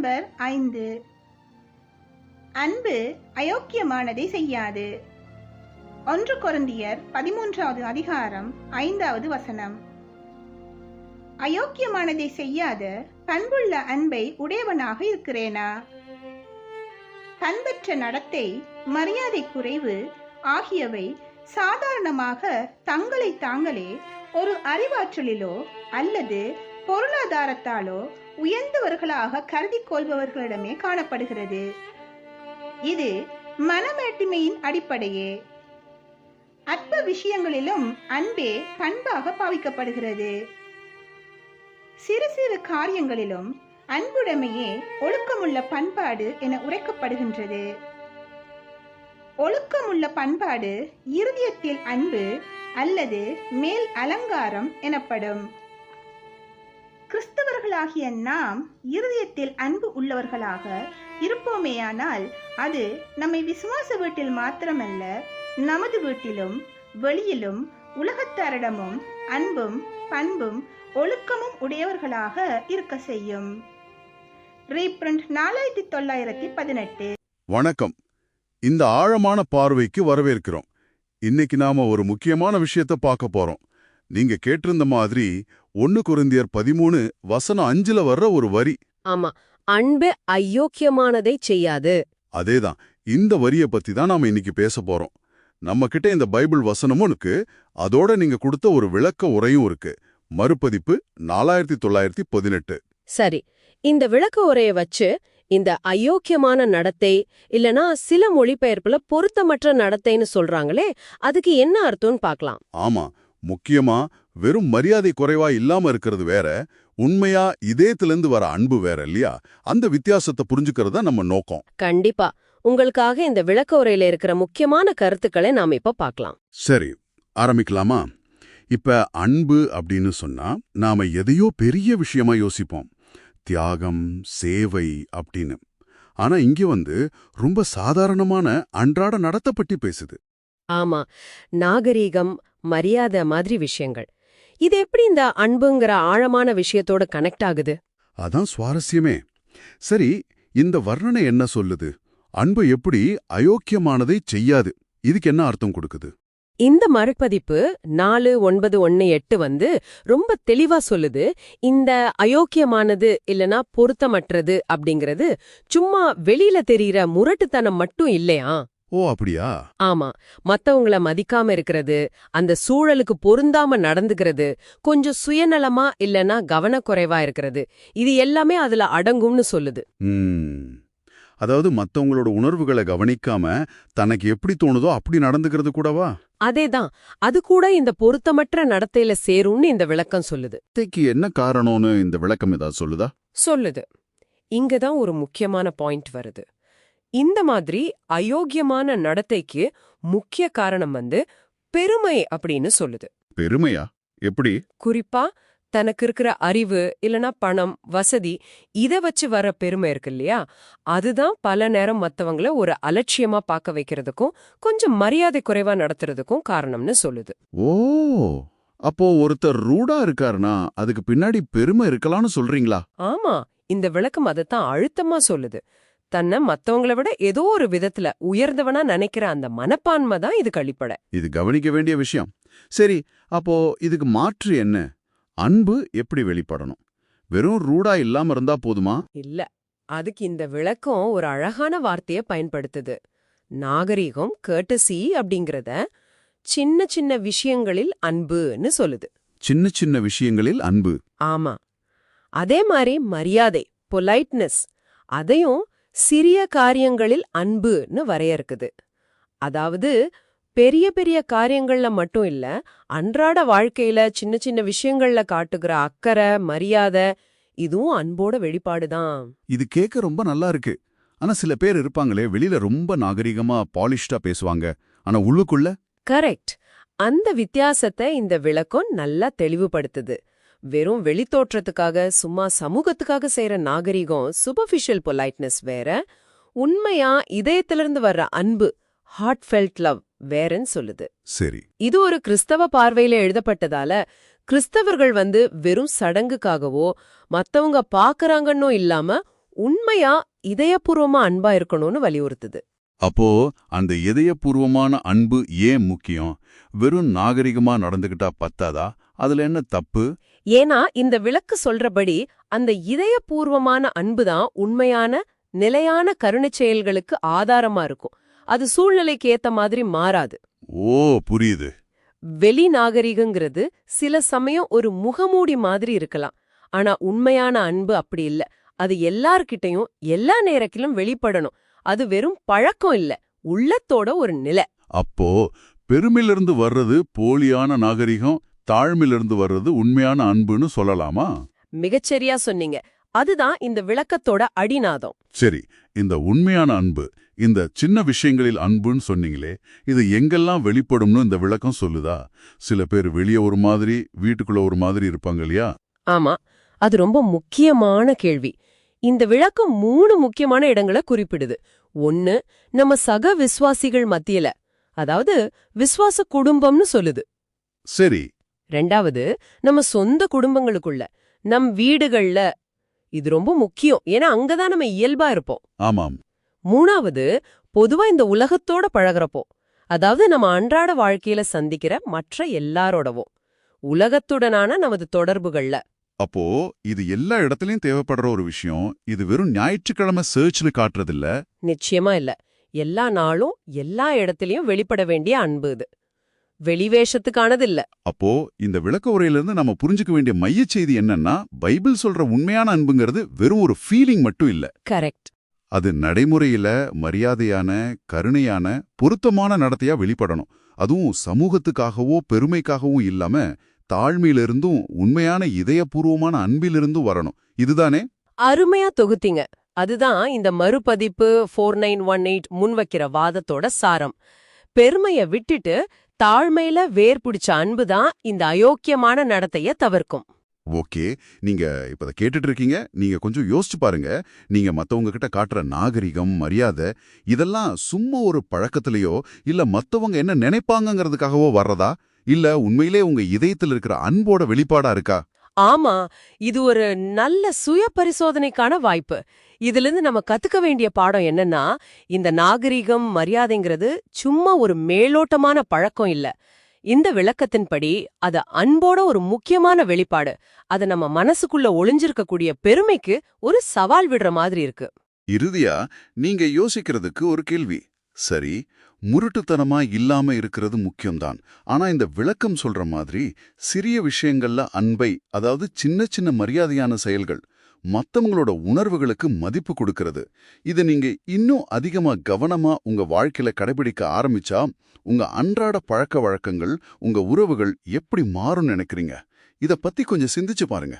Number ஐந்து. அன்பு அயோக்கியமானதை செய்யாது. ஒன்று கொரிந்தியர் பதிமூன்றாவது அதிகாரம் ஐந்தாவது வசனம். அயோக்கியமானதை செய்யாத பண்புள்ள அன்பை உடையவனாக இருக்கிறேனா? பண்பற்ற நடத்தை மரியாதை குறைவு ஆகியவை சாதாரணமாக தங்களை தாங்களே ஒரு அறிவாற்றலிலோ அல்லது பொருளாதாரத்தாலோ உயர்ந்தவர்களாக கருதி கொள்பவர்களிடமே காணப்படுகிறது. இது மனமேட்டிமையின் அடிப்படையே. அற்ப விஷயங்களிலும் அன்பே பண்பாக பாவிக்கப்படுகிறது. சிறு சிறு காரியங்களிலும் அன்புடைமையே ஒழுக்கமுள்ள பண்பாடு என உரைக்கப்படுகின்றது. ஒழுக்கமுள்ள பண்பாடு இருதயத்தில் அன்பு அல்லது மேல் அலங்காரம் எனப்படும். கிறிஸ்தவர்களாகிய நாம் இருதயத்தில் அன்பு உள்ளவர்களாக இருப்போமேயானால் அது நம்மை விசுவாச வீட்டில் மாத்திரமல்ல நமது வீட்டிலும் வெளியிலும் உலகத்தாரிடமும் அன்பும் பண்பும் ஒழுக்கமும் உடையவர்களாக இருக்க செய்யும். ரீப்ரிண்ட் நாலாயிரத்தி தொள்ளாயிரத்தி பதினெட்டு. வணக்கம். இந்த ஆழமான பார்வைக்கு வரவேற்கிறோம். இன்னைக்கு நாம ஒரு முக்கியமான விஷயத்தை பார்க்க போறோம். நீங்க கேட்டிருந்த மாதிரி ஒன்னு குருந்தியர் பதிமூணு வசனம் அஞ்சுல வர்ற ஒரு வரி. ஆமா. அன்பு அயோக்கியமானதை செய்யாது. அதேதான். இந்த வரிய பத்தி தான் நாம இன்னைக்கு பேச போறோம். நம்ம கிட்ட இந்த பைபிள் வசனமும் இருக்கு. அதோட நீங்க கொடுத்த ஒரு விளக்க உரையும் இருக்கு. மறுபதிப்பு நாலாயிரத்தி தொள்ளாயிரத்தி பதினெட்டு. சரி. இந்த விளக்க உரைய வச்சு இந்த அயோக்கியமான நடத்தை இல்லனா சில மொழிபெயர்ப்புல பொருத்தமற்ற நடத்தைன்னு சொல்றாங்களே அதுக்கு என்ன அர்த்தம்னு பார்க்கலாம். ஆமா. முக்கியமா வெறும் மரியாதை குறைவா இல்லாம இருக்கிறது வேற உண்மையா இதயத்திலிருந்து வர அன்பு வேற இல்லையா? அந்த வித்தியாசத்தை புரிஞ்சுக்கிறது தான் நம்ம நோக்கம். கண்டிப்பா. உங்களுக்காக இந்த விளக்க உரையில இருக்கிற முக்கியமான கருத்துக்களை நாம இப்ப பார்க்கலாம். சரி ஆரம்பிக்கலாமா? இப்ப அன்பு அப்படின்னு சொன்னா நாம எதையோ பெரிய விஷயமா யோசிப்போம். தியாகம் சேவை அப்படின்னு. ஆனா இங்க வந்து ரொம்ப சாதாரணமான அன்றாட நடத்தை பற்றி பேசுது. ஆமா. நாகரீகம் மரியாதை மாதிரி விஷயங்கள். இது எப்படி இந்த அன்புங்கிற ஆழமான விஷயத்தோட கனெக்ட் ஆகுது? அதான் சுவாரஸ்யமே. சரி இந்த வர்ணனை என்ன சொல்லுது? அன்பு எப்படி அயோக்கியமானதை செய்யாது? இதுக்கு என்ன அர்த்தம் கொடுக்குது? இந்த மறுபதிப்பு நாலு ஒன்பது ஒன்னு எட்டு வந்து ரொம்ப தெளிவா சொல்லுது இந்த அயோக்கியமானது இல்லனா பொருத்தமற்றது அப்படிங்கிறது சும்மா வெளியில தெரியற முரட்டுத்தனம் மட்டும் இல்லையா? ஓ அப்படியா? ஆமா. மத்தவங்கள மதிக்காம இருக்கிறது அந்த சூழலுக்கு பொருந்தாம நடந்துக்கிறது கொஞ்சம் சுயநலமா இல்லனா கவனக்குறைவா இருக்கிறது. இது எல்லாமே அதுல அடங்கும்னு சொல்லுது. அதாவது மத்தவங்களோட உணர்வுகளை கவனிக்காம தனக்கு எப்படி தோணுதோ அப்படி நடந்துக்கிறது கூடவா? அதேதான். அது கூட இந்த பொருத்தமற்ற நடத்தையில சேரும்னு இந்த விளக்கம் சொல்லுது. என்ன காரணம்னு இந்த விளக்கம் ஏதாவது சொல்லுதா? சொல்லுது. இங்கதான் ஒரு முக்கியமான பாயிண்ட் வருது. இந்த மாதிரி அயோக்கியமான நடத்தைக்கு முக்கிய காரணம் வந்து பெருமை அப்படின்னு சொல்லுது. பெருமையா? எப்படி? குறிப்பா தனக்கு இருக்கிற அறிவு இல்லனா பணம் வசதி இத வச்சு வர பெருமை இருக்கு இல்லையா? அதுதான் பல நேரம் மத்தவங்கள ஒரு அலட்சியமா பார்க்க வைக்கிறதுக்கும் கொஞ்சம் மரியாதை குறைவா நடத்துறதுக்கும் காரணம்னு சொல்லுது. ஓ! அப்போ ஒருத்தர் ரூடா இருக்காருனா அதுக்கு பின்னாடி பெருமை இருக்கலாம்னு சொல்றீங்களா? ஆமா இந்த விளக்கம் அதைத்தான் அழுத்தமா சொல்லுது. தன்னை மத்தவங்கள விட ஏதோ ஒரு விதத்துல உயர்ந்தவனா நினைக்கிற அந்த மனப்பான்மை தான் இது கழிப்பட இது கவனிக்க வேண்டிய விஷயம். சரி அப்போ இதுக்கு மாற்று என்ன? அன்பு எப்படி வெளிப்படணும்? வெறும் ரூடா இல்லாம இருந்தா போதுமா? இல்ல அதுக்கு இந்த விளக்கம் ஒரு அழகான வார்த்தைய பயன்படுத்துது. நாகரீகம் கேட்டசி அப்படிங்கறத சின்ன சின்ன விஷயங்களில் அன்புன்னு சொல்லுது. சின்ன சின்ன விஷயங்களில் அன்பு. ஆமா. அதே மாதிரி மரியாதை பொலைட்னஸ் அதையும் சிறிய காரியங்களில் அன்புன்னு வரையறுக்குது. அதாவது பெரிய பெரிய காரியங்கள்ல மட்டும் இல்ல அன்றாட வாழ்க்கையில சின்ன சின்ன விஷயங்கள்ல காட்டுகிற அக்கறை மரியாதை இதுவும் அன்போட வெளிப்பாடுதான். இது கேட்க ரொம்ப நல்லா இருக்கு. ஆனா சில பேர் இருப்பாங்களே வெளியில ரொம்ப நாகரிகமா பாலிஷ்டா பேசுவாங்க. ஆனா உள்ளுக்குள்ள? கரெக்ட். அந்த வித்தியாசத்தை இந்த விளக்கம் நல்லா தெளிவுபடுத்துது. வெறும் வெளித்தோற்றத்துக்காக சும்மா சமூகத்துக்காக செய்யற நாகரிகம் சூப்பர்ஃபிஷியல் பொலைட்னஸ் வேற. உண்மையா இதயத்திலிருந்து வர்ற அன்பு ஹார்ட் ஃபெல்ட் லவ் வேறன்னு சொல்லுது. சரி. இது ஒரு கிறிஸ்தவ பார்வையில எழுதப்பட்டதால கிறிஸ்தவர்கள் வந்து வெறும் சடங்குக்காகவோ மத்தவங்க பாக்குறாங்கன்னோ இல்லாம உண்மையா இதயபூர்வமா அன்பா இருக்கணும்னு வலியுறுத்துது. அப்போ அந்த இதயபூர்வமான அன்பு ஏன் முக்கியம்? வெறும் நாகரிகமா நடந்துகிட்டா பத்தாதா? அதுல என்ன தப்பு? ஏன்னா இந்த விளக்கு சொல்றபடி அந்த இதயபூர்வமான அன்புதான் உண்மையான நிலையான கருணைச் செயல்களுக்கு ஆதாரமா இருக்கும். அது சூழ்நிலைக்கு ஏத்த மாதிரி மாறாது. ஓ புரியுது. வெளி நாகரிகங்கிறது சில சமயம் ஒரு முகமூடி மாதிரி இருக்கலாம். ஆனா உண்மையான அன்பு அப்படி இல்ல. அது எல்லார்கிட்டயும் எல்லா நேரத்திலும் வெளிப்படணும். அது வெறும் பழக்கம் இல்ல. உள்ளத்தோட ஒரு நிலை. அப்போ பெருமையிலிருந்து வர்றது போலியான நாகரிகம் தாழ்மையிலிருந்து வர்றது உண்மையான அன்புன்னு சொல்லலாமா? மிகச்சரியா சொன்னீங்க. அதுதான் இந்த விளக்கத்தோட அடிநாதம். சரி இந்த உண்மையான அன்பு இந்த சின்ன விஷயங்களில் அன்புன்னு சொன்னீங்களே இது எங்கெல்லாம் வெளிப்படும்னு இந்த விளக்கம் சொல்லுதா? சில பேர் வெளியே ஒரு மாதிரி வீட்டுக்குள்ள ஒரு மாதிரி இருப்பாங்க இல்லையா? ஆமா அது ரொம்ப முக்கியமான கேள்வி. இந்த விளக்கம் மூணு முக்கியமான இடங்களை குறிப்பிடுது. ஒன்னு நம்ம சக விசுவாசிகள் மத்தியில அதாவது விசுவாச குடும்பம்னு சொல்லுது. சரி ரெண்டாவது நம்ம சொந்த குடும்பங்களுக்குள்ள நம் வீடுகள்ல இது ரொம்ப முக்கியம். ஏன்னா அங்கதான் நம்ம இயல்பா இருப்போம். ஆமாம். மூணாவது பொதுவா இந்த உலகத்தோட பழகுறப்போ அதாவது நம்ம அன்றாட வாழ்க்கையில சந்திக்கிற மற்ற எல்லாரோடவும் உலகத்துடனான நமது தொடர்புகள்ல. அப்போ இது எல்லா இடத்துலயும் தேவைப்படுற ஒரு விஷயம் இது வெறும் ஞாயிற்றுக்கிழமை சர்ச்னு காட்டுறதில்ல. நிச்சயமா இல்ல. எல்லா நாளும் எல்லா இடத்துலயும் வெளிப்பட வேண்டிய அன்பு இது. வெளிவேஷத்துக்கானது இல்ல அப்போ இந்த விளக்க உரையிலிருந்து நம்ம புரிஞ்சுக்க வேண்டிய மையச் செய்தி என்னன்னா பைபிள் சொல்ற உண்மையான அன்புங்கிறது வெறும் ஒரு ஃபீலிங் மட்டும் இல்ல. கரெக்ட் அது நடைமுறையில மரியாதையான கருணையான பொருத்தமான நடத்தையா வெளிப்படணும். அதுவும் சமூகத்துக்காகவோ பெருமைக்காகவும் இல்லாம தாழ்மையிலிருந்தும் உண்மையான இதயபூர்வமான அன்பிலிருந்தும் வரணும். இதுதானே? அருமையா தொகுத்தீங்க. அதுதான் இந்த மறுபதிப்பு ஃபோர் நைன் ஒன் எயிட் முன்வைக்கிற வாதத்தோட சாரம். பெருமைய விட்டுட்டு தாழ்மையில வேர் பிடிச்ச அன்பு தான் இந்த அயோக்கியமான நடத்தைய தவிர்க்கும். ஓகே நீங்க இப்ப அதை கேட்டுட்டு இருக்கீங்க நீங்க கொஞ்சம் யோசிச்சு பாருங்க. நீங்க மத்தவங்க கிட்ட காட்டுற நாகரிகம் மரியாதை இதெல்லாம் சும்மா ஒரு பழக்கத்திலேயோ இல்ல மத்தவங்க என்ன நினைப்பாங்கங்கிறதுக்காகவோ வர்றதா? இல்ல உண்மையிலே உங்க இதயத்தில் இருக்கிற அன்போட வெளிப்பாடா இருக்கா? ஆமா இது ஒரு நல்ல சுய பரிசோதனைக்கான வாய்ப்பு. இதுல இருந்து நம்ம கத்துக்க வேண்டிய பாடம் என்னன்னா இந்த நாகரிகம் மரியாதைங்கிறது சும்மா ஒரு மேலோட்டமான பழக்கம் இல்ல. இந்த விளக்கத்தின்படி அது அன்போட ஒரு முக்கியமான வெளிப்பாடு. அது நம்ம மனசுக்குள்ள ஒளிஞ்சிருக்கக்கூடிய பெருமைக்கு ஒரு சவால் விடுற மாதிரி இருக்கு. இறுதியா நீங்க யோசிக்கிறதுக்கு ஒரு கேள்வி. சரி முருட்டுத்தனமா இல்லாம இருக்கிறது முக்கியம்தான். ஆனா இந்த விளக்கம் சொல்ற மாதிரி சிறிய விஷயங்கள்ல அன்பை அதாவது சின்ன சின்ன மரியாதையான செயல்கள் மத்தவங்களோட உணர்வுகளுக்கு மதிப்பு கொடுக்கறது. இதை நீங்க இன்னும் அதிகமா கவனமா உங்க வாழ்க்கையில கடைபிடிக்க ஆரம்பிச்சா உங்க அன்றாட பழக்க வழக்கங்கள் உங்க உறவுகள் எப்படி மாறும் நினைக்கிறீங்க? இத பத்தி கொஞ்சம் சிந்திச்சு பாருங்க.